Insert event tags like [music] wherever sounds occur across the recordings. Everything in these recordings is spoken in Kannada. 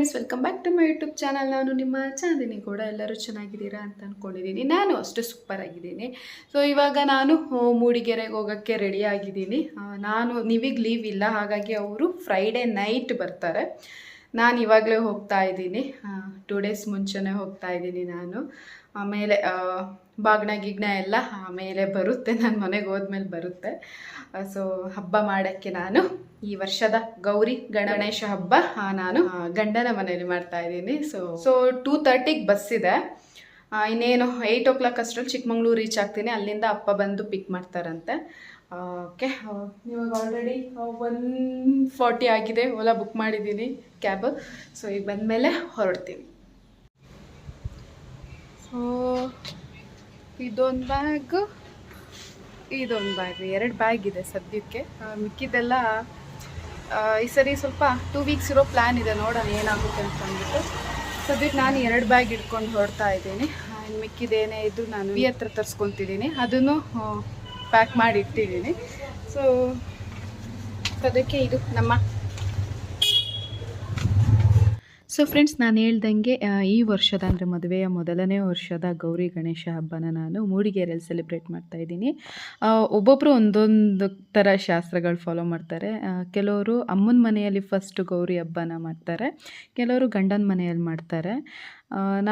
Friends welcome back to my YouTube channel ನಾನು ನಿಮ್ಮ ಚಾಂದಿನಿ ಕೂಡ. ಎಲ್ಲರೂ ಚೆನ್ನಾಗಿದ್ದೀರಾ ಅಂತ ಅಂದ್ಕೊಂಡಿದ್ದೀನಿ ನಾನು ಅಷ್ಟು ಸೂಪರ್ ಆಗಿದ್ದೀನಿ. ಸೊ ಇವಾಗ ನಾನು ಮೂಡಿಗೆರೆಗೆ ಹೋಗೋಕ್ಕೆ ರೆಡಿ ಆಗಿದ್ದೀನಿ. ನಾನು ನೀವೀಗ ಲೀವ್ ಇಲ್ಲ. ಹಾಗಾಗಿ ಅವರು ಫ್ರೈಡೇ ನೈಟ್ ಬರ್ತಾರೆ. ನಾನು ಇವಾಗಲೇ ಹೋಗ್ತಾ ಇದ್ದೀನಿ. ಟೂ ಡೇಸ್ ಮುಂಚೆನೇ ಹೋಗ್ತಾ ಇದ್ದೀನಿ ನಾನು. ಆಮೇಲೆ ಬಾಗ್ನ ಗಿಗ್ನ ಎಲ್ಲ ಆಮೇಲೆ ಬರುತ್ತೆ. ನನ್ನ ಮನೆಗೆ ಹೋದ್ಮೇಲೆ ಬರುತ್ತೆ. ಸೊ, ಹಬ್ಬ ಮಾಡೋಕ್ಕೆ ನಾನು ಈ ವರ್ಷದ ಗೌರಿ ಗಣೇಶ ಹಬ್ಬ ನಾನು ಗಂಡನ ಮನೆಯಲ್ಲಿ ಮಾಡ್ತಾ ಇದ್ದೀನಿ. ಸೊ ಸೊ ಟೂ ತರ್ಟಿಗೆ ಬಸ್ ಇದೆ. ಇನ್ನೇನು ಏಯ್ಟ್ ಓ ಕ್ಲಾಕ್ ಅಷ್ಟರಲ್ಲಿ ಚಿಕ್ಕಮಂಗ್ಳೂರು ರೀಚ್ ಆಗ್ತೀನಿ. ಅಲ್ಲಿಂದ ಅಪ್ಪ ಬಂದು ಪಿಕ್ ಮಾಡ್ತಾರಂತೆ. ಓಕೆ ಇವಾಗ ಆಲ್ರೆಡಿ ಒನ್ ಫಾರ್ಟಿ ಆಗಿದೆ. ಓಲಾ ಬುಕ್ ಮಾಡಿದ್ದೀನಿ ಕ್ಯಾಬ್ ಸೊ, ಈಗ ಬಂದಮೇಲೆ ಹೊರಡ್ತೀನಿ. ಸೊ ಇದೊಂದು ಬ್ಯಾಗು ಇದೊಂದು ಬ್ಯಾಗ್ ಎರಡು ಬ್ಯಾಗ್ ಇದೆ ಸದ್ಯಕ್ಕೆ. ಮಿಕ್ಕಿದ್ದೆಲ್ಲ ಈ ಸರಿ ಸ್ವಲ್ಪ ಟೂ ವೀಕ್ಸ್ ಇರೋ ಪ್ಲ್ಯಾನ್ ಇದೆ ನೋಡೋಣ ಏನಾಗುತ್ತೆ ಅಂತ ಅಂದ್ಬಿಟ್ಟು. ಸದ್ಯಕ್ಕೆ ನಾನು ಎರಡು ಬ್ಯಾಗ್ ಇಟ್ಕೊಂಡು ಹೊರಡ್ತಾ ಇದ್ದೀನಿ. ಆ, ಇನ್ನು ಮಿಕ್ಕಿದೇನೇ ಇದ್ದು ನಾನು ಈ ಹತ್ರ ತರಿಸ್ಕೊತಿದ್ದೀನಿ. ಅದನ್ನು ಪ್ಯಾಕ್ ಮಾಡಿ ಇಟ್ಟಿದ್ದೀನಿ. ಸೊ ಸದ್ಯಕ್ಕೆ ಇದು ನಮ್ಮ ಸೊ ಫ್ರೆಂಡ್ಸ್ ನಾನು ಹೇಳ್ದಂಗೆ ಈ ವರ್ಷದ ಅಂದರೆ ಮದುವೆಯ ಮೊದಲನೇ ವರ್ಷದ ಗೌರಿ ಗಣೇಶ ಹಬ್ಬನ ನಾನು ಮೂಡಿಗೆರೆಯಲ್ಲಿ ಸೆಲೆಬ್ರೇಟ್ ಮಾಡ್ತಾ ಇದ್ದೀನಿ. ಒಬ್ಬೊಬ್ಬರು ಒಂದೊಂದು ಥರ ಶಾಸ್ತ್ರಗಳು ಫಾಲೋ ಮಾಡ್ತಾರೆ. ಕೆಲವರು ಅಮ್ಮನ ಮನೆಯಲ್ಲಿ ಫಸ್ಟ್ ಗೌರಿ ಹಬ್ಬನ ಮಾಡ್ತಾರೆ, ಕೆಲವರು ಗಂಡನ ಮನೆಯಲ್ಲಿ ಮಾಡ್ತಾರೆ.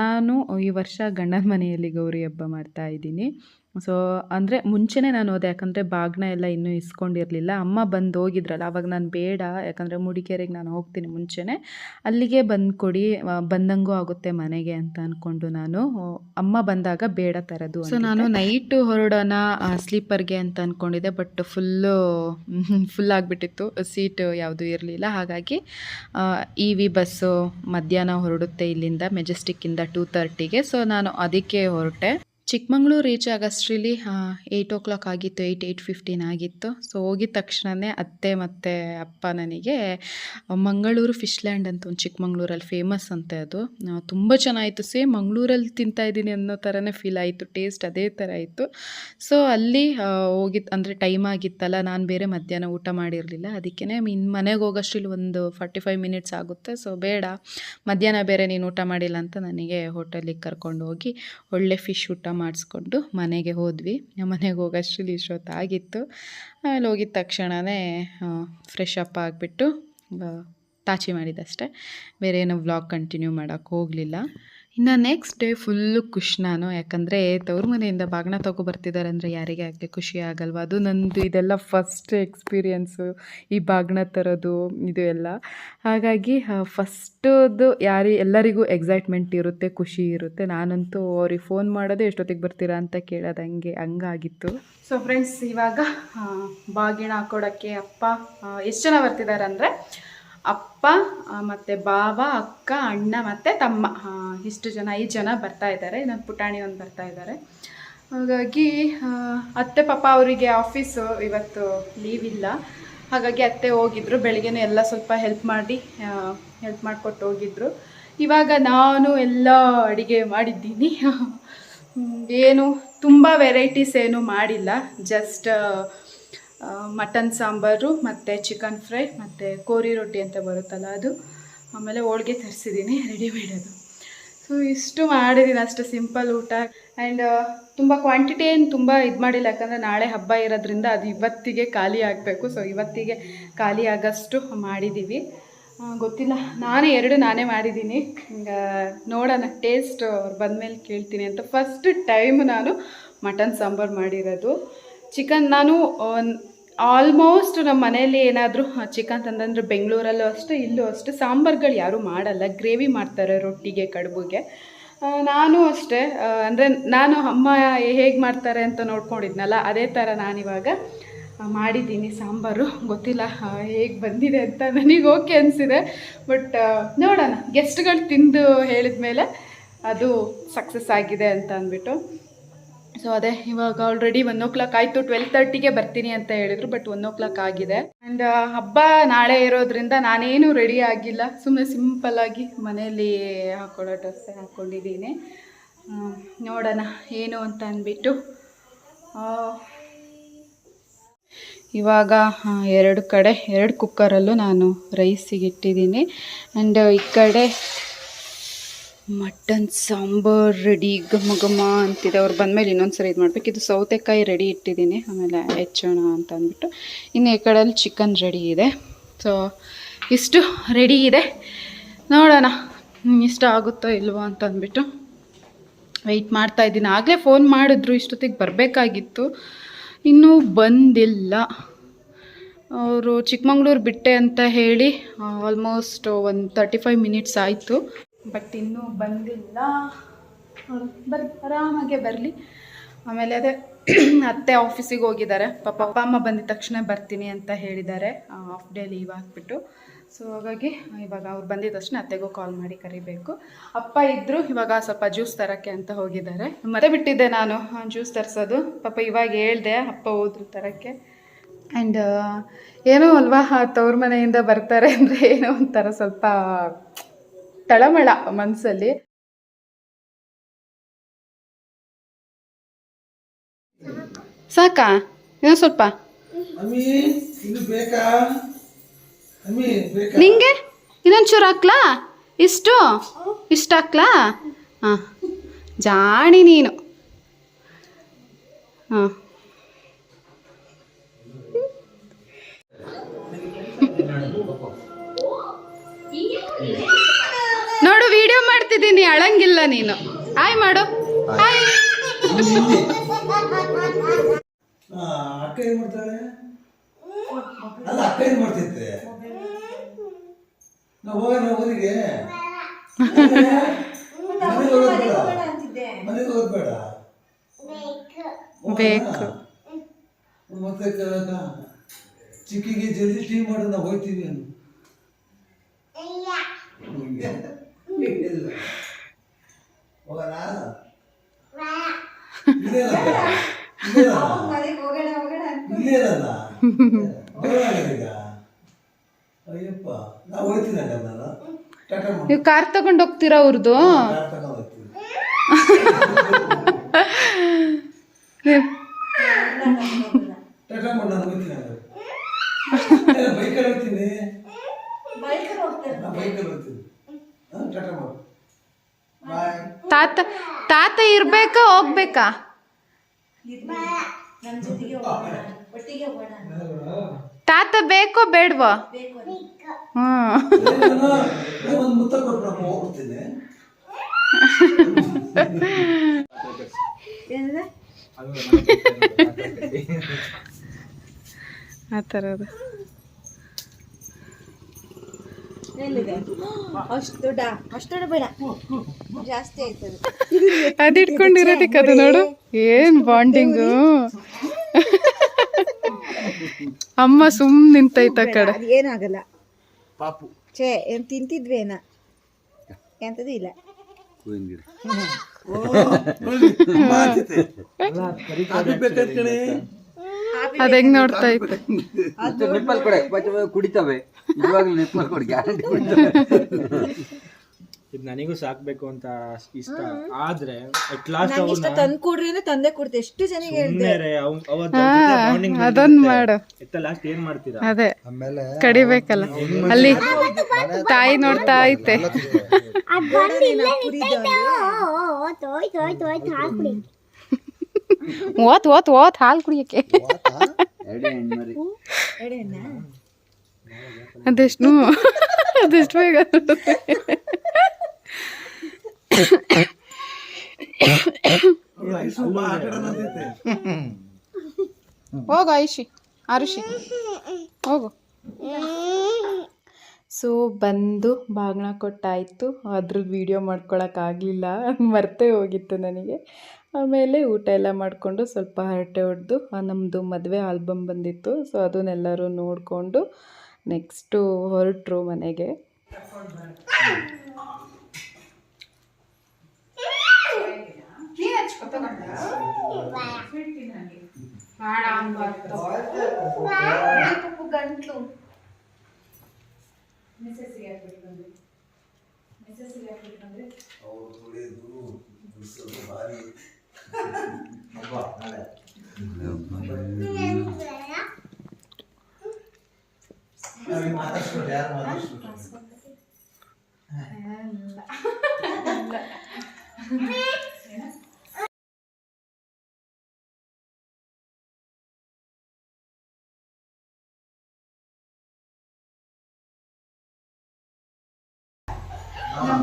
ನಾನು ಈ ವರ್ಷ ಗಂಡನ ಮನೆಯಲ್ಲಿ ಗೌರಿ ಹಬ್ಬ ಮಾಡ್ತಾ ಇದ್ದೀನಿ. ಸೊ ಅಂದರೆ ಮುಂಚೆನೇ ನಾನು ಹೋದೆ ಯಾಕಂದರೆ ಬಾಗ್ನ ಎಲ್ಲ ಇನ್ನೂ ಇಸ್ಕೊಂಡಿರಲಿಲ್ಲ. ಅಮ್ಮ ಬಂದು ಹೋಗಿದ್ರಲ್ಲ ಅವಾಗ ನಾನು ಬೇಡ ಯಾಕಂದರೆ ಮುಡಿಕೇರಿಗೆ ನಾನು ಹೋಗ್ತೀನಿ ಮುಂಚೆನೇ. ಅಲ್ಲಿಗೆ ಬಂದು ಕೊಡಿ ಬಂದಂಗೂ ಆಗುತ್ತೆ ಮನೆಗೆ ಅಂತ ಅಂದ್ಕೊಂಡು ನಾನು ಅಮ್ಮ ಬಂದಾಗ ಬೇಡ ತರೋದು ಸೊ ನಾನು ನೈಟು ಹೊರಡೋಣ ಸ್ಲೀಪರ್ಗೆ ಅಂತ ಅಂದ್ಕೊಂಡಿದ್ದೆ ಬಟ್ ಫುಲ್ಲು ಫುಲ್ ಆಗಿಬಿಟ್ಟಿತ್ತು. ಸೀಟ್ ಯಾವುದೂ ಇರಲಿಲ್ಲ. ಹಾಗಾಗಿ ಇ ವಿ ಬಸ್ಸು ಮಧ್ಯಾಹ್ನ ಹೊರಡುತ್ತೆ ಇಲ್ಲಿಂದ ಮೆಜೆಸ್ಟಿಕ್ಕಿಂದ ಟೂ ತರ್ಟಿಗೆ. ಸೊ ನಾನು ಅದಕ್ಕೆ ಹೊರಟೆ. ಚಿಕ್ಕಮಂಗ್ಳೂರು ರೀಚ್ ಆಗೋಷ್ಟ್ರಲ್ಲಿ ಏಯ್ಟ್ ಓ ಕ್ಲಾಕ್ ಆಗಿತ್ತು ಏಯ್ಟ್ ಏಯ್ಟ್ ಫಿಫ್ಟೀನ್ ಆಗಿತ್ತು. ಸೊ ಹೋಗಿದ ತಕ್ಷಣವೇ ಅತ್ತೆ ಮತ್ತು ಅಪ್ಪ ನನಗೆ ಮಂಗಳೂರು ಫಿಶ್ ಲ್ಯಾಂಡ್ ಅಂತ ಒಂದು ಚಿಕ್ಕಮಂಗ್ಳೂರಲ್ಲಿ ಫೇಮಸ್ ಅಂತೆ ಅದು. ತುಂಬ ಚೆನ್ನಾಗಿತ್ತು. ಸೇಮ್ ಮಂಗಳೂರಲ್ಲಿ ತಿಂತಾ ಇದ್ದೀನಿ ಅನ್ನೋ ಥರನೇ ಫೀಲ್ ಆಯಿತು ಟೇಸ್ಟ್ ಅದೇ ಥರ ಇತ್ತು. ಸೊ ಅಲ್ಲಿ ಹೋಗಿ ಅಂದರೆ ಟೈಮ್ ಆಗಿತ್ತಲ್ಲ, ನಾನು ಬೇರೆ ಮಧ್ಯಾಹ್ನ ಊಟ ಮಾಡಿರಲಿಲ್ಲ. ಅದಕ್ಕೆ ಇನ್ನು ಮನೆಗೆ ಹೋಗೋಷ್ಟ್ರಲ್ಲಿ ಒಂದು ಫಾರ್ಟಿ ಫೈವ್ ಮಿನಿಟ್ಸ್ ಆಗುತ್ತೆ. ಸೊ ಬೇಡ, ಮಧ್ಯಾಹ್ನ ಬೇರೆ ನೀನು ಊಟ ಮಾಡಿಲ್ಲ ಅಂತ ನನಗೆ ಹೋಟೆಲಿಗೆ ಕರ್ಕೊಂಡು ಹೋಗಿ ಒಳ್ಳೆ ಫಿಶ್ ಊಟ ಮಾಡಿಸ್ಕೊಂಡು ಮನೆಗೆ ಹೋದ್ವಿ. ಮನೆಗೆ ಹೋಗೋಷ್ಟ್ರಲ್ಲಿ ಇಷ್ಟೊತ್ತಾಗಿತ್ತು. ಆಮೇಲೆ ಹೋಗಿದ ತಕ್ಷಣವೇ ಫ್ರೆಶ್ ಅಪ್ ಆಗಿಬಿಟ್ಟು ತಾಚಿ ಮಾಡಿದಷ್ಟೇ ಬೇರೆ ಏನೋ ವ್ಲಾಗ್ ಕಂಟಿನ್ಯೂ ಮಾಡೋಕ್ಕೆ ಹೋಗಲಿಲ್ಲ. ಇನ್ನು ನೆಕ್ಸ್ಟ್ ಡೇ ಫುಲ್ಲು ಖುಷಿ ನಾನು. ಯಾಕಂದರೆ ತವ್ರ ಮನೆಯಿಂದ ಬಾಗಿನ ತಗೋ ಬರ್ತಿದ್ದಾರೆ ಅಂದರೆ ಯಾರಿಗೆ ಆಗಲಿ ಖುಷಿ ಆಗಲ್ವ? ಅದು ನಂದು ಇದೆಲ್ಲ ಫಸ್ಟ್ ಎಕ್ಸ್ಪೀರಿಯೆನ್ಸು ಈ ಬಾಗ್ಣ ತರೋದು, ಇದು ಎಲ್ಲ. ಹಾಗಾಗಿ ಫಸ್ಟದು ಯಾರಿ, ಎಲ್ಲರಿಗೂ ಎಕ್ಸೈಟ್ಮೆಂಟ್ ಇರುತ್ತೆ, ಖುಷಿ ಇರುತ್ತೆ. ನಾನಂತೂ ಅವ್ರಿಗೆ ಫೋನ್ ಮಾಡೋದು ಎಷ್ಟೊತ್ತಿಗೆ ಬರ್ತೀರಾ ಅಂತ ಕೇಳೋದು ಹಂಗೆ, ಹಂಗಾಗಿತ್ತು. ಸೊ ಫ್ರೆಂಡ್ಸ್ ಇವಾಗ ಬಾಗಿಣ ಹಾಕೊಡೋಕ್ಕೆ ಅಪ್ಪ ಎಷ್ಟು ಜನ ಬರ್ತಿದ್ದಾರೆ ಅಂದರೆ ಅಪ್ಪ ಮತ್ತು ಬಾವ, ಅಕ್ಕ, ಅಣ್ಣ, ಮತ್ತು ತಮ್ಮ. ಇಷ್ಟು ಜನ, ಐದು ಜನ ಬರ್ತಾ ಇದ್ದಾರೆ. ನನ್ನ ಪುಟಾಣಿ ಒಂದು ಬರ್ತಾ ಇದ್ದಾರೆ. ಹಾಗಾಗಿ ಅತ್ತೆ, ಪಾಪ ಅವರಿಗೆ ಆಫೀಸು ಇವತ್ತು ಲೀವ್ ಇಲ್ಲ. ಹಾಗಾಗಿ ಅತ್ತೆ ಹೋಗಿದ್ರು. ಬೆಳಿಗ್ಗೆನೇ ಎಲ್ಲ ಸ್ವಲ್ಪ ಹೆಲ್ಪ್ ಮಾಡಿ ಹೆಲ್ಪ್ ಮಾಡಿಕೊಟ್ಟು ಹೋಗಿದ್ರು. ಇವಾಗ ನಾನು ಎಲ್ಲ ಅಡುಗೆ ಮಾಡಿದ್ದೀನಿ. [laughs] ಏನು, ತುಂಬ ವೆರೈಟೀಸ್ ಏನು ಮಾಡಿಲ್ಲ. ಜಸ್ಟ್ ಮಟನ್ ಸಾಂಬಾರು ಮತ್ತು ಚಿಕನ್ ಫ್ರೈ ಮತ್ತು ಕೋರಿ ರೊಟ್ಟಿ ಅಂತ ಬರುತ್ತಲ್ಲ ಅದು. ಆಮೇಲೆ ಹೋಳ್ಗೆ ತರಿಸಿದ್ದೀನಿ ರೆಡಿಮೇಡ್ ಅದು. ಸೊ ಇಷ್ಟು ಮಾಡಿದ್ದೀನಿ ಅಷ್ಟು ಸಿಂಪಲ್ ಊಟ. ಆ್ಯಂಡ್ ತುಂಬ ಕ್ವಾಂಟಿಟಿ ಏನು ತುಂಬ ಇದು ಮಾಡಿಲ್ಲ. ಯಾಕಂದರೆ ನಾಳೆ ಹಬ್ಬ ಇರೋದ್ರಿಂದ ಅದು ಇವತ್ತಿಗೆ ಖಾಲಿ ಆಗಬೇಕು. ಸೊ ಇವತ್ತಿಗೆ ಖಾಲಿ ಆಗೋಷ್ಟು ಮಾಡಿದ್ದೀವಿ ಗೊತ್ತಿಲ್ಲ. ನಾನೇ ಎರಡು ನಾನೇ ಮಾಡಿದ್ದೀನಿ ಹಿಂಗೆ, ನೋಡೋಣ ಟೇಸ್ಟ್ ಅವ್ರು ಬಂದಮೇಲೆ ಕೇಳ್ತೀನಿ ಅಂತ. ಫಸ್ಟ್ ಟೈಮ್ ನಾನು ಮಟನ್ ಸಾಂಬಾರು ಮಾಡಿರೋದು. ಚಿಕನ್ ನಾನು ಆಲ್ಮೋಸ್ಟ್ ನಮ್ಮ ಮನೆಯಲ್ಲಿ ಏನಾದರೂ ಚಿಕನ್ ತಂದಂದ್ರೆ ಬೆಂಗಳೂರಲ್ಲೂ ಅಷ್ಟೇ, ಇಲ್ಲೂ ಅಷ್ಟೇ ಸಾಂಬಾರ್ಗಳು ಯಾರೂ ಮಾಡಲ್ಲ. ಗ್ರೇವಿ ಮಾಡ್ತಾರೆ ರೊಟ್ಟಿಗೆ, ಕಡುಬುಗೆ. ನಾನು ಅಷ್ಟೇ. ಅಂದರೆ ನಾನು ಅಮ್ಮ ಹೇಗೆ ಮಾಡ್ತಾರೆ ಅಂತ ನೋಡ್ಕೊಂಡಿದ್ನಲ್ಲ, ಅದೇ ಥರ ನಾನಿವಾಗ ಮಾಡಿದ್ದೀನಿ ಸಾಂಬಾರು. ಗೊತ್ತಿಲ್ಲ ಹೇಗೆ ಬಂದಿದೆ ಅಂತ ನನಗೆ ಓಕೆ ಅನಿಸಿದೆ. ಬಟ್ ನೋಡೋಣ. ಗೆಸ್ಟ್ಗಳು ತಿಂದು ಹೇಳಿದ ಮೇಲೆ ಅದು ಸಕ್ಸಸ್ ಆಗಿದೆ ಅಂತ ಅಂದ್ಬಿಟ್ಟು. ಸೊ ಅದೇ ಇವಾಗ ಆಲ್ರೆಡಿ ಒನ್ ಓ ಕ್ಲಾಕ್ ಆಯಿತು ಟ್ವೆಲ್ ತರ್ಟಿಗೆ ಬರ್ತೀನಿ ಅಂತ ಹೇಳಿದ್ರು ಬಟ್ ಒನ್ ಓ ಕ್ಲಾಕ್ ಆಗಿದೆ ಆ್ಯಂಡ್ ಹಬ್ಬ ನಾಳೆ ಇರೋದ್ರಿಂದ ನಾನೇನು ರೆಡಿ ಆಗಿಲ್ಲ. ಸುಮ್ಮನೆ ಸಿಂಪಲ್ಲಾಗಿ ಮನೆಯಲ್ಲಿ ಹಾಕೊಳ್ಳೋ ಡ್ರೆಸ್ಸೇ ಹಾಕ್ಕೊಂಡಿದ್ದೀನಿ ಆ, ನೋಡೋಣ ಏನು ಅಂತ ಅಂದ್ಬಿಟ್ಟು. ಇವಾಗ ಎರಡು ಕಡೆ ಎರಡು ಕುಕ್ಕರಲ್ಲೂ ನಾನು ರೈಸಿಗೆ ಇಟ್ಟಿದ್ದೀನಿ. ಆ್ಯಂಡ್ ಈ ಕಡೆ ಮಟನ್ ಸಾಂಬಾರ್ ರೆಡಿ ಘಮ ಘಮ ಅಂತಿದೆ. ಅವ್ರು ಬಂದಮೇಲೆ ಇನ್ನೊಂದ್ಸರಿ ಇದು ಮಾಡ್ಬೇಕು. ಇದು ಸೌತೆಕಾಯಿ ರೆಡಿ ಇಟ್ಟಿದ್ದೀನಿ. ಆಮೇಲೆ ಹೆಚ್ಚೋಣ ಅಂತ ಅಂದ್ಬಿಟ್ಟು. ಇನ್ನು ಈ ಕಡೆಯಲ್ಲಿ ಚಿಕನ್ ರೆಡಿ ಇದೆ. ಸೊ ಇಷ್ಟು ರೆಡಿ ಇದೆ. ನೋಡೋಣ ಇಷ್ಟ ಆಗುತ್ತೋ ಇಲ್ವೋ ಅಂತ ಅಂದ್ಬಿಟ್ಟು ವೆಯ್ಟ್ ಮಾಡ್ತಾ ಇದ್ದೀನಿ. ಆಗಲೇ ಫೋನ್ ಮಾಡಿದ್ರು, ಇಷ್ಟೊತ್ತಿಗೆ ಬರಬೇಕಾಗಿತ್ತು. ಇನ್ನೂ ಬಂದಿಲ್ಲ. ಅವರು ಚಿಕ್ಕಮಂಗ್ಳೂರು ಬಿಟ್ಟೆ ಅಂತ ಹೇಳಿ ಆಲ್ಮೋಸ್ಟ್ ಒಂದು ತರ್ಟಿ ಫೈವ್ ಮಿನಿಟ್ಸ್ ಆಯಿತು. ಬಟ್ ಇನ್ನೂ ಬಂದಿಲ್ಲ. ಬರ್, ಆರಾಮಾಗೆ ಬರಲಿ. ಆಮೇಲೆ ಅದೇ [clears throat] ಅತ್ತೆ ಆಫೀಸಿಗೆ ಹೋಗಿದ್ದಾರೆ. ಪಾಪ ಅಪ್ಪ ಅಮ್ಮ ಬಂದಿದ ತಕ್ಷಣ ಬರ್ತೀನಿ ಅಂತ ಹೇಳಿದ್ದಾರೆ. ಹಾಫ್ ಡೇ ಲೀವ್ ಹಾಕ್ಬಿಟ್ಟು ಸೊ ಹಾಗಾಗಿ, ಇವಾಗ ಅವ್ರು ಬಂದಿದ ತಕ್ಷಣ ಅತ್ತೆಗೂ ಕಾಲ್ ಮಾಡಿ ಕರಿಬೇಕು. ಅಪ್ಪ ಇದ್ದರು ಇವಾಗ ಸ್ವಲ್ಪ ಜ್ಯೂಸ್ ತರೋಕ್ಕೆ ಅಂತ ಹೋಗಿದ್ದಾರೆ. ಮತ್ತೆ ಬಿಟ್ಟಿದ್ದೆ ನಾನು. ಜ್ಯೂಸ್ ತರಿಸೋದು. ಪಾಪ ಇವಾಗ ಹೇಳ್ದೆ ಅಪ್ಪ ಹೋದ್ರು ತರೋಕ್ಕೆ. ಆ್ಯಂಡ್ ಏನೋ ಅಲ್ವಾ ತವ್ರ ಮನೆಯಿಂದ ಬರ್ತಾರೆ ಅಂದರೆ ಏನೋ ಒಂಥರ ಸ್ವಲ್ಪ ತಳಮಳ ಮನಸ್ಸಲ್ಲಿ ಸಾಕಾ? ಇನ್ನೂ ಸ್ವಲ್ಪ ನಿಂಗೆ? ಇನ್ನೊಂಚೂರು ಹಾಕ್ಲಾ? ಇಷ್ಟು? ಇಷ್ಟು ಹಾಕ್ಲಾ? ಹಾಂ. ಜಾಣಿ ನೀನು. ಹಾಂ. ವಿಡಿಯೋ ಮಾಡ್ತಿದ್ದೀನಿ ಅಳಂಗಿಲ್ಲ ನೀನು. ಹಾಯ್ ಮಾಡು. ಹಾಯ್ ಅಕ್ಕ ಏನ್ ಮಾಡ್ತಾಳೆ? ಅಲ್ಲ ಅಕ್ಕ ಏನ್ ಮಾಡ್ತೈತೆ ನಾವು ಹೋಗೋಣ ಊರಿಗೆ ಮನೆಗೆ ಹೋಗೋದ್ ಬೇಡ. ಮನೆಗೆ ಹೋಗೋದ್ ಬೇಡ. ಹೋಗೋಣ? ಬೇಕು. ಮತ್ತೆ ಚಿಕ್ಕಿಗೆ ಜಲ್ದಿ ಟೀ ಮಾಡು ನಾವು ಹೋಗ್ತೀವಿ ಅನ್ನು ಇಲ್ಲ. ಹೋಗೋಣ? ಇಲ್ಲೇನಲ್ಲ? ಅಯ್ಯಪ್ಪ ನಾವು ಹೋಗ್ತೀನಿ ಹಂಗಾರೆ ನಾನು ಟಾಟಾ ನೀವು ಕಾರ್ ತಗೊಂಡು ಹೋಗ್ತೀರಾ ಅವ್ರದ್ದು ಬೈಕಲ್ಲಿ ಹೋಗ್ತೀನಿ ನಾನು ಬೈಕಲ್ಲಿ ಹೋಗ್ತೀನಿ ತಾತ ತಾತ ಇರ್ಬೇಕಾ ಹೋಗ್ಬೇಕಾ? ತಾತ ಬೇಕೋ ಬೇಡ್ವ? ಆ ಥರದ್ದು ಎಲ್ಲಿದೆ? ಅಷ್ಟು ದೊಡ್ಡ ಅಷ್ಟು ದೊಡ್ಡ ಬೇಡ. ಜಾಸ್ತಿ ಆಯ್ತದೆ. ಅದು ಇಟ್ಕೊಂಡಿರೋದಕ್ಕೆ ಅದು ನೋಡು. ಏನ್ ಬಾಂಡಿಂಗು ಅಮ್ಮ ಸುಮ್ ನಿಂತೈತ ಕಡೆ. ಏನಾಗಲ್ಲ. ಪಾಪು. ಛೇ ಏನ್ ತಿಂತಿದ್ವೇನ? ಎಂತದೂ ಇಲ್ಲ. ಅದು ಬೇಕಾದ ಕಣೆ. ಅದ್ ಹೆಂಗ್ ನೋಡ್ತಾ ಇತ್ತು ನಿಪ್ಪಲ್ ಕೊಡೆ ಮತ್ತೆ ಕುಡಿತವೆ. ಇವಾಗಲೂ ನಿಪ್ಪಲ್ ಕೊಡಿ ಗ್ಯಾರಂಟಿ ಕುಡಿತವೆ. ಇದು ನನಗೂ ಸಾಕ್ಬೇಕು ಅಂತ ಇಷ್ಟ. ಆದ್ರೆ ಅಟ್ ಲಾಸ್ಟ್ ನಂಗೆ ಇಷ್ಟ ತಂದು ಕೊಡ್ರಿ ಅಂದ್ರೆ ತಂದೆ ಕೊಡ್ತೆ. ಎಷ್ಟು ಹೇಳ್ದೆ? ಬಾಂಡಿಂಗ್ ಅದೊಂದ್ ಮಾಡು. ಎತ್ತ ಲಾಸ್ಟ್ ಏನ್ ಮಾಡ್ತೀರಾ? ಅದೇ. ಕಡಿಬೇಕಲ್ಲ. ಅಲ್ಲಿ ತಾಯಿ ನೋಡ್ತಾ ಐತೆ ಬೇಡ ನೀನು ಆ ಕುರಿದು ಅಲ್ಲಿ. ಓತ್ ಓತ್ ಓತ್ ಹಾಲು ಕುಡಿಯಕ್ಕೆ? ಅದೆಷ್ಟು ಅದೆಷ್ಟು ಬೇಗ ಹೋಗು ಐಶಿ ಆರುಷಿ. ಹೋಗು. ಸೊ ಬಂದು ಬಾಗ್ನ ಕೊಟ್ಟಾಯಿತು. ಅದ್ರದ್ದು ವೀಡಿಯೋ ಮಾಡ್ಕೊಳಕ್ಕಾಗಲಿಲ್ಲ ಮರ್ತೇ ಹೋಗಿತ್ತು ನನಗೆ. ಆಮೇಲೆ ಊಟ ಎಲ್ಲ ಮಾಡಿಕೊಂಡು ಸ್ವಲ್ಪ ಹರಟೆ ಹೊಡೆದು ನಮ್ಮದು ಮದುವೆ ಆಲ್ಬಮ್ ಬಂದಿತ್ತು ಸೊ ಅದನ್ನೆಲ್ಲರೂ ನೋಡಿಕೊಂಡು ನೆಕ್ಸ್ಟು ಹೊರಟ್ರು ಮನೆಗೆ. ಅವ್ರು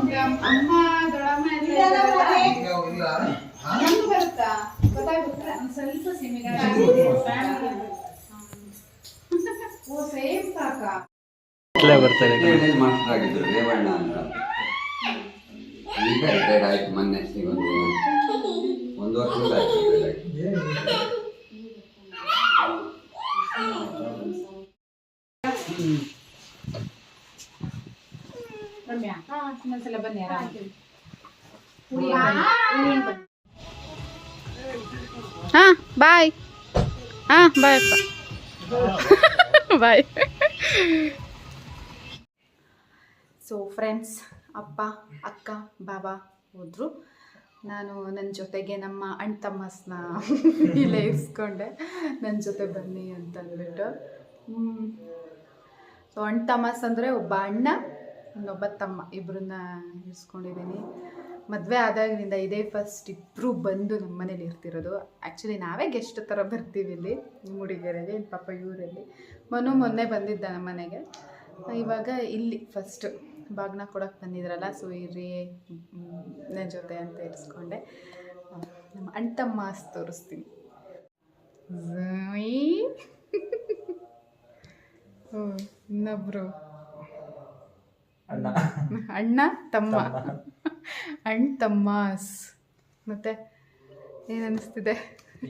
Gampang amat. ಏನೇನ್ ಮಾಸ್ಟರ್ ಆಗಿದ್ರು ರೇವಣ್ಣ ಅಂತ ಈಗ ರಿಟೈರ್ಡ್ ಆಯ್ತು ಮೊನ್ನೆ ಈಗ ಒಂದು ಒಂದು ವರ್ಷದಿಂದ ಆಯ್ತು retired ಆಗಿ. ಹಾಂ, ಬಾಯ್. ಹಾಂ ಬಾಯ್ ಬಾಯ್. ಸೊ ಫ್ರೆಂಡ್ಸ್ ಅಪ್ಪ, ಅಕ್ಕ, ಬಾಬಾ ಹೋದರು. ನಾನು ನನ್ನ ಜೊತೆಗೆ ನಮ್ಮ ಅಣ್ಣ ತಮ್ಮಸ್ನ ಇಲ್ಲೇ ಇರಿಸ್ಕೊಂಡೆ. ನನ್ನ ಜೊತೆ ಬನ್ನಿ ಅಂತಂದ್ಬಿಟ್ಟು ಸೊ ಅಣ್ಣ ತಮ್ಮಸ್ ಅಂದರೆ ಒಬ್ಬ ಅಣ್ಣ, ಇನ್ನೊಬ್ಬ ತಮ್ಮ. ಇಬ್ಬರನ್ನ ಇರಿಸ್ಕೊಂಡಿದ್ದೀನಿ ಮದುವೆ ಆದಾಗಿನಿಂದ ಇದೇ ಫಸ್ಟ್ ಇಬ್ಬರು ಬಂದು ನಮ್ಮ ಮನೇಲಿ ಇರ್ತಿರೋದು. ಆ್ಯಕ್ಚುಲಿ ನಾವೇ ಗೆಸ್ಟ್ ಥರ ಬರ್ತೀವಿ ಇಲ್ಲಿ ಮೂಡಿಗೆರೆಯಲ್ಲಿ ಇಲ್ಲಿ ಪಾಪ ಇವರಲ್ಲಿ. ಮನು ಮೊನ್ನೆ ಬಂದಿದ್ದ ನಮ್ಮ ಮನೆಗೆ ಇವಾಗ ಇಲ್ಲಿ ಫಸ್ಟ್ ಬಾಗ್ನ ಕೊಡೋಕೆ ಬಂದಿದ್ರಲ್ಲ ಸೊ ಇರ್ರಿ ನನ್ನ ಜೊತೆ ಅಂತ ಇರಿಸ್ಕೊಂಡೆ. ನಮ್ಮ ಅಣ್ಣ ತಮ್ಮ ತೋರಿಸ್ತೀನಿ. ಇನ್ನೊಬ್ರು. ಅಣ್ಣ. ತಮ್ಮ. ಅಣ್ಣ ತಮ್ಮಾಸ್ ಮತ್ತೆ ಏನು ಅನಿಸ್ತಿದೆ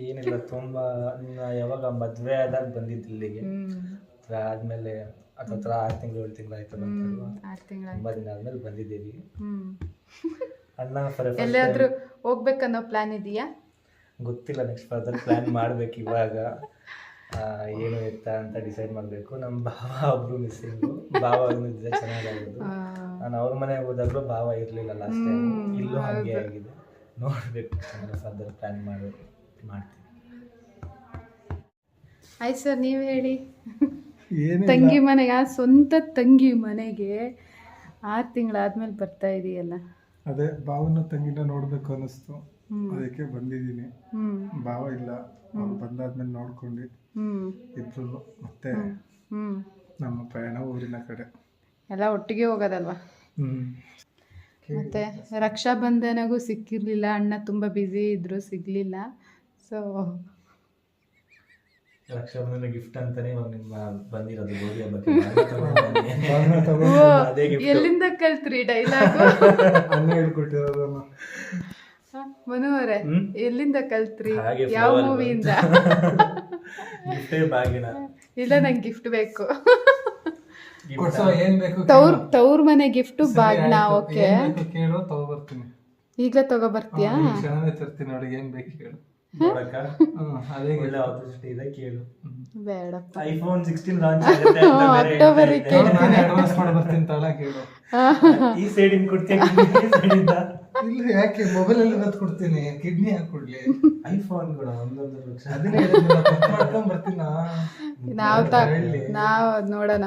ಏನಿಲ್ಲ ತುಂಬಾ ನಿನ್ನ ಯಾವಾಗ ಮದ್ವೆ ಆದಾಗ ಬಂದಿದ್ದು ಇಲ್ಲಿಗೆ. ಆದ್ಮೇಲೆ ಹತ್ರ ಆರು ತಿಂಗಳು ಏಳು ತಿಂಗಳು ಆಯ್ತು ಆರು ತಿಂಗಳು ತುಂಬಾ ದಿನ ಆದ್ಮೇಲೆ ಬಂದಿದ್ದೀವಿ. ಅಣ್ಣ ಫರ್ ಎಲ್ಲಾದ್ರೂ ಹೋಗ್ಬೇಕನ್ನೋ ಪ್ಲಾನ್ ಇದೆಯಾ? ಗೊತ್ತಿಲ್ಲ ನೆಕ್ಸ್ಟ್ ಫರ್ದರ್ ಪ್ಲಾನ್ ಮಾಡ್ಬೇಕು ಇವಾಗ. ಏನು ಎತ್ತ ಅಂತ ಡಿಸೈಡ್ ಮಾಡಬೇಕು. ನಮ್ಮ ಭಾವ ಒಬ್ರು ಮಿಸ್ಸಿಂಗು ಭಾವ ಚೆನ್ನಾಗಾಗೋದು ನಾನು ಅವ್ರ ಮನೆಗೆ ಹೋದಾಗ್ಲೂ ಭಾವ ಇರಲಿಲ್ಲ ಲಾಸ್ಟ್ ಟೈಮ್ ಇಲ್ಲೂ ಹಾಗೆ ಆಗಿದೆ. ನೋಡಬೇಕು ಫರ್ದರ್ ಪ್ಲಾನ್ ಮಾಡಿ ಮಾಡ್ತೀನಿ. ಆಯ್ತು ಸರ್ ನೀವು ಹೇಳಿ. ತಂಗಿ ಮನೆಗೆ ಆ ಸ್ವಂತ ತಂಗಿ ಮನೆಗೆ ಆರು ತಿಂಗಳಾದ್ಮೇಲೆ ಬರ್ತಾ ಇದೆಯಲ್ಲ? ಅದೇ ಭಾವನ ತಂಗಿನ ನೋಡ್ಬೇಕು ಅನ್ನಿಸ್ತು. ಅದಕ್ಕೆ ಬಂದಿದ್ದೀನಿ. ಭಾವ ಇಲ್ಲ. ಅವ್ರು ಬಂದಾದ್ಮೇಲೆ ನೋಡ್ಕೊಂಡು ಇದ್ರು ಇಬ್ರು ಮತ್ತೆ ನಮ್ಮ ಪ್ರಯಾಣ ಊರಿನ ಕಡೆ. ಎಲ್ಲ ಒಟ್ಟಿಗೆ ಹೋಗೋದಲ್ವಾ? ಮತ್ತೆ ರಕ್ಷಾ ಬಂಧನಗೂ ಸಿಕ್ಕಿರ್ಲಿಲ್ಲ ಅಣ್ಣ ತುಂಬಾ ಬ್ಯುಸಿ ಇದ್ರು ಸಿಗ್ಲಿಲ್ಲ. ಸೊ ರಕ್ಷಾಬಂಧನ ಗಿಫ್ಟ್ ಅಂತಾನೆ ಇವಾಗ ನಿಮ್ಮ ಬಂದಿರೋದು ಗೋರಿ ಹಬ್ಬಕ್ಕೆ. ಅದೇ ಗಿಫ್ಟ್ ಎಲ್ಲಿಂದ ಕಲ್ತ್ರಿ ಡೈಲಾಗ್ [laughs] ಅನ್ನ ಹೇಳ್ಕೊಟ್ಟಿರೋದನ್ನ ಮನೋಹರೇ ಎಲ್ಲಿಂದ ಕಲ್ತ್ರಿ? ಯಾವ ಮೂವಿಯಿಂದ ಗಿಫ್ಟೇ [laughs] ಬಾಗಿನ. ಇಲ್ಲ ನಂಗೆ ಗಿಫ್ಟ್ ಬೇಕು. ಕೊಡ್ಸೋ ಏನ್ ಬೇಕು ತವ್ರ ತವ್ರ ಮನೆ ಗಿಫ್ಟ್ ಬಾಗ್ನ ಓಕೆ. ಕೇಳು ತಗೋ ಬರ್ತೀನಿ ಈಗಲೇ ತಗೋ ಬರ್ತೀಯಾ ಚೆನ್ನಾಗಿ ತರ್ತೀನಿ ನೋಡಿ ಏನ್ ಬೇಕು ಕೇಳು. ಬೇಡಪ್ಪ. IPhone sixteen launch October advance ಮಾಡಿ ಬರ್ತೀನಿ ತಾಳ ಕೇಳು. ಈ ಸೈಡ್ ಇಂದ ಕೊಡ್ತೀನಿ ಈ side ಇಂದ ಇಲ್ಲ ಯಾಕೆ? ಮೊಬೈಲ್ ಅಲ್ಲಿ ಬತ್ ಕೊಡ್ತೀನಿ. ಕಿಡ್ನಿ ಐಫೋನ್ ಕೂಡ ಒಂದೊಂದು ಲಕ್ಷ. ಅದನ್ನೇ ಮಾಡ್ಕೊಂಡ್ ಬರ್ತೀನಿ? ನಾವ್ ನೋಡೋಣ.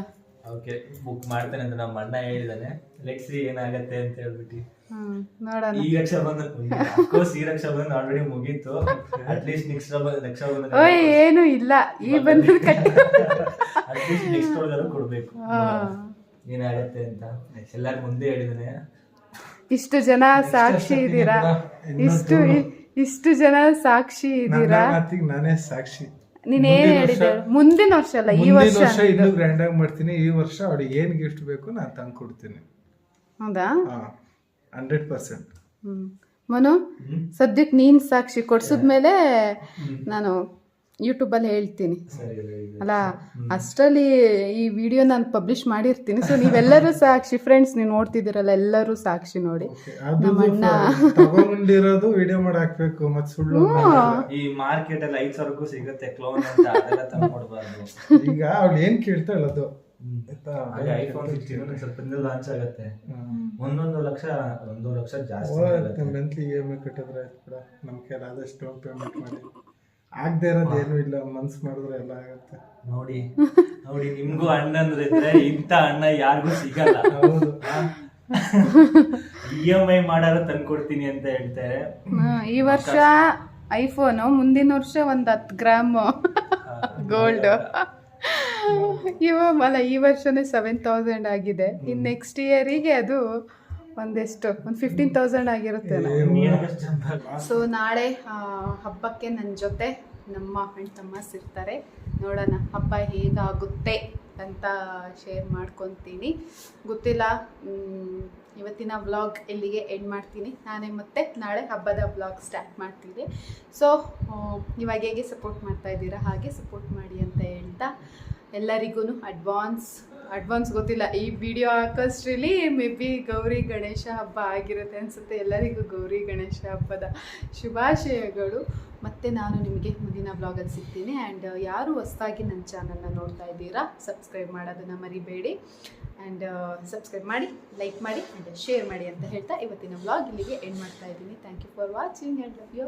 ಓಕೆ ಬುಕ್ ಮಾಡ್ತೇನೆ ಅಂತ ನಮ್ಮ ಅಣ್ಣ ಹೇಳಿದಾನೆ. ಲೆಟ್ಸ್ ಸಿ ಏನಾಗತ್ತೆ ಅಂತ ಹೇಳ್ಬಿಟ್ಟು. ಹ್ಮ್ ನೋಡೋಣ. ಈ ರಕ್ಷಾ ಬಂಧನ ಅಫ್ಕೋರ್ಸ್ ಈ ರಕ್ಷಾ ಬಂಧನ ಆಲ್ರೆಡಿ ಮುಗೀತು. ಅಟ್ಲೀಸ್ಟ್ ನೆಕ್ಸ್ಟ್ ರಕ್ಷಾ ಬಂಧನ ಓಯ್ ಏನು ಇಲ್ಲ. ಈ ಬಂದ ಕಟ್ಟಿ ಅಟ್ಲೀಸ್ಟ್ ನೆಕ್ಸ್ಟ್ ಒಳಗಾದ್ರು ಕೊಡ್ಬೇಕು. ಏನಾಗತ್ತೆ ಅಂತ. ಎಲ್ಲಾರ ಮುಂದೆ ಹೇಳಿದಾನೆ. ಇಷ್ಟು ಜನ ಸಾಕ್ಷಿ ಇದ್ದೀರಾ? ಇಷ್ಟು ಇಷ್ಟು ಜನ ಸಾಕ್ಷಿ ಇದ್ದೀರಾ? ನಾನೇ ಮಾತಿಗೆ ನಾನೇ ಹೇಳಿದೆ ಮುಂದಿನ ವರ್ಷ ಅಲ್ಲ ಈ ಮುಂದಿನ ವರ್ಷ ವರ್ಷ ಇನ್ನೂ ಗ್ರ್ಯಾಂಡ್ ಆಗಿ ಮಾಡ್ತೀನಿ. ಈ ವರ್ಷ ಅವಳಿಗೆ ಏನ್ ಗಿಫ್ಟ್ ಬೇಕು ನಾನು ತಂದು ಕೊಡ್ತೀನಿ. ಹೌದಾ? ಹಂಡ್ರೆಡ್ ಪರ್ಸೆಂಟ್ ಹ್ಮ್. ಮನು ಸದ್ಯಕ್ಕೆ ನೀನ್ ಸಾಕ್ಷಿ ಕೊಡ್ಸಿದ್ಮೇಲೆ ನಾನು ಯೂಟ್ಯೂಬಲ್ಲಿ ಹೇಳ್ತೀನಿ. ಅಲ್ಲ ಅಷ್ಟರಲ್ಲಿ ಈ ವಿಡಿಯೋ ನಾನು ಪಬ್ಲಿಷ್ ಮಾಡಿರ್ತೀನಿ. ಸೊ ನೀವೆಲ್ಲರೂ ಸಾಕ್ಷಿ ಫ್ರೆಂಡ್ಸ್ ನೀವು ನೋಡ್ತಿದ್ದೀರಲ್ಲ ಎಲ್ಲರೂ ಸಾಕ್ಷಿ ನೋಡಿ. ಅದು ನಮ್ಮ ಅಣ್ಣ. ತಗೊಂಡಿರೋದು ವಿಡಿಯೋ ಮಾಡಿ ಹಾಕ್ಬೇಕು ಮತ್ತೆ ಸುಳ್ಳು ಈ ಮಾರ್ಕೆಟ್ ಅಲ್ಲಿ ಐದ್ ಸಾವಿರಕ್ಕೂ ಸಿಗುತ್ತೆ ಕ್ಲೋನ್ ಅಂತ ಅದೆಲ್ಲ ತಂದ್ಕೊಡ್ಬಾರ್ದು. ಈಗ ಅವ್ಳು ಏನ್ ಕೇಳ್ತಾಳೆ ಅದು? ಆಯ್ತಾ? ಹಾಗೆ ಐಫೋನ್ ಸಿಕ್ಸ್ಟೀನ್ ಸ್ವಲ್ಪ ದಿನ ಲಾಂಚ್ ಆಗುತ್ತೆ. ಒಂದೊಂದು ಲಕ್ಷ ಒಂದು ಲಕ್ಷ ಜಾಸ್ತಿ ಆಗುತ್ತೆ. ಮಂತ್ಲಿ ಇ ಎಂ ಐ ಕಟ್ಟಿದ್ರೆ ಆಯ್ತು ಕೂಡ ನಮ್ ಕೈಲಿ ಆದಷ್ಟು ಪೇಮೆಂಟ್ ಮಾಡಿ. ಆಗದೆ ಇರೋದು ಏನು ಇಲ್ಲ ಮನ್ಸು ಮಾಡಿದ್ರೆ ಎಲ್ಲ ಆಗುತ್ತೆ. ನೋಡಿ ನೋಡಿ ನಿಮ್ಗೂ ಅಣ್ಣ ಅಂದ್ರೆ ಇದ್ರೆ ಇಂಥ ಅಣ್ಣ ಯಾರಿಗೂ ಸಿಗಲ್ಲ. ಹೌದು. ಇ ಎಂ ಐ ಮಾಡಾರ ತಂದ್ಕೊಡ್ತೀನಿ ಅಂತ ಹೇಳ್ತಾರೆ ಈ ವರ್ಷ ಐಫೋನು ಮುಂದಿನ ವರ್ಷ ಒಂದು ಹತ್ತು ಗ್ರಾಮ್. ಗೋಲ್ಡ್ ಇವ ಅಲ್ಲ ಈ ವರ್ಷನೇ ಸೆವೆನ್ ತೌಸಂಡ್ ಆಗಿದೆ. ಇನ್ನು ನೆಕ್ಸ್ಟ್ ಇಯರಿಗೆ ಅದು ಒಂದೆಷ್ಟು? ಒಂದು ಫಿಫ್ಟೀನ್ ತೌಸಂಡ್ ಆಗಿರುತ್ತೆ ಸೊ ನಾಳೆ ಹಬ್ಬಕ್ಕೆ ನನ್ನ ಜೊತೆ ನಮ್ಮ ಫ್ರೆಂಡ್ ತಮ್ಮಸ್ ಇರ್ತಾರೆ. ನೋಡೋಣ ಹಬ್ಬ ಹೇಗಾಗುತ್ತೆ ಅಂತ ಶೇರ್ ಮಾಡ್ಕೊತೀನಿ. ಗೊತ್ತಿಲ್ಲ ಇವತ್ತಿನ ವ್ಲಾಗ್ ಇಲ್ಲಿಗೆ ಎಂಡ್ ಮಾಡ್ತೀನಿ. ನಾನೇ ಮತ್ತೆ ನಾಳೆ ಹಬ್ಬದ ವ್ಲಾಗ್ ಸ್ಟಾರ್ಟ್ ಮಾಡ್ತೀನಿ. ಸೊ ಇವಾಗ ಹೇಗೆ ಸಪೋರ್ಟ್ ಮಾಡ್ತಾ ಇದ್ದೀರಾ ಹಾಗೆ ಸಪೋರ್ಟ್ ಮಾಡಿ ಅಂತ ಹೇಳ್ತಾ ಎಲ್ಲರಿಗೂ ಅಡ್ವಾನ್ಸ್ ಅಡ್ವಾನ್ಸ್ ಗೊತ್ತಿಲ್ಲ. ಈ ವಿಡಿಯೋ ಹಾಕೋಷ್ಟ್ರಲ್ಲಿ ಮೇ ಬಿ ಗೌರಿ ಗಣೇಶ ಹಬ್ಬ ಆಗಿರುತ್ತೆ ಅನಿಸುತ್ತೆ. ಎಲ್ಲರಿಗೂ ಗೌರಿ ಗಣೇಶ ಹಬ್ಬದ ಶುಭಾಶಯಗಳು. ಮತ್ತು ನಾನು ನಿಮಗೆ ಮುಂದಿನ ಬ್ಲಾಗಲ್ಲಿ ಸಿಗ್ತೀನಿ. ಆ್ಯಂಡ್ ಯಾರು ಹೊಸದಾಗಿ ನನ್ನ ಚಾನಲ್ನ ನೋಡ್ತಾ ಇದ್ದೀರಾ ಸಬ್ಸ್ಕ್ರೈಬ್ ಮಾಡೋದನ್ನು ಮರಿಬೇಡಿ. ಆ್ಯಂಡ್ ಸಬ್ಸ್ಕ್ರೈಬ್ ಮಾಡಿ ಲೈಕ್ ಮಾಡಿ ಆ್ಯಂಡ್ ಶೇರ್ ಮಾಡಿ ಅಂತ ಹೇಳ್ತಾ ಇವತ್ತಿನ ಬ್ಲಾಗ್ ಇಲ್ಲಿಗೆ ಎಂಡ್ ಮಾಡ್ತಾ ಇದ್ದೀನಿ. Thank you for watching and love you